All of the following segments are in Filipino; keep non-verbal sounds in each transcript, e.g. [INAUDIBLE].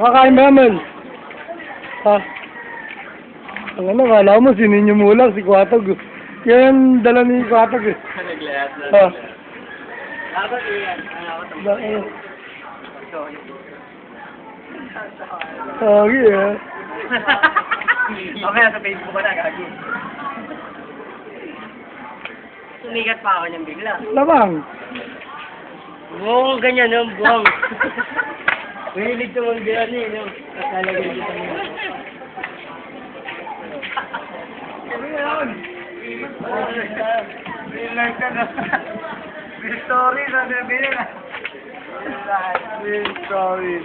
Makakain ba naman? Ha? Ang ano, kala mo, sininyo mo lang, si Kwatog. Yan, dala ni Kwatog eh. Naglayas na. Ha? Dapat. Ano ako ito? Ba- ano? Lagi eh. Okay, [LAUGHS] sa Facebook ko na, gagi. Sumikat pa ako niyang bigla. Labang. Oo, ganyan yung buwang. [LAUGHS] Mahilig tumang bilan niya, no? Kakalagay dito mo. Ano yun? Bilang ka na. May story na sabihin na. Sorry.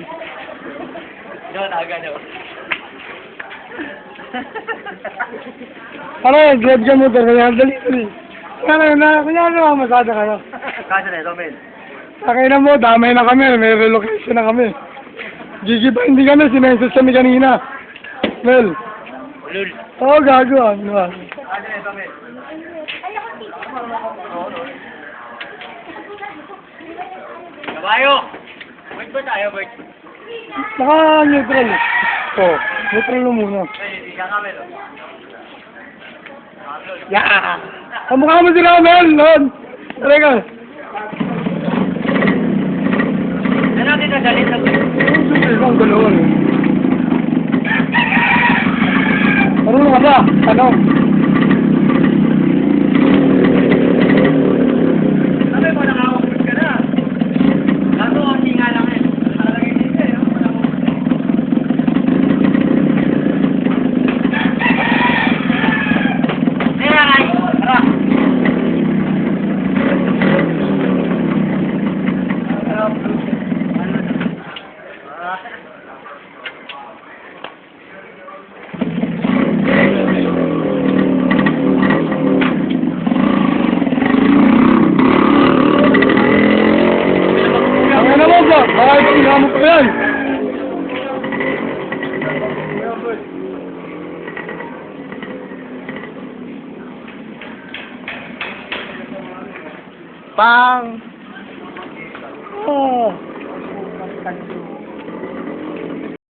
Doon, agad o. Ano, grab ka motor, kaya dali dali. Ano, na, kunyari na masada ka no? Kasi na ito, men. Sakay na mo, damay na kami, may relocation na kami. Gigi pa, hindi kami, sinensus kami kanina. Mel. Ulul. Oo, oh, gago ah. Ano ba? Na. Kabayo! Wait ba tayo, Bert? Naka-neutral eh. Oo, oh, neutral mo muna. Ka? Yeah! Kamukha mo sila, Mel! Lon! Tara ka. Ano natin nagalit sa Marunong ka ba? Ano? Sabi mo, nakakapit ka na. Kaso, hindi nga lang eh. Nakalagay dito eh. no? Wala mo. Tara, Ray. Tara. Ano to? Ah. Ang mo ba? Baka ipang mo pa yan. Pang! Oh.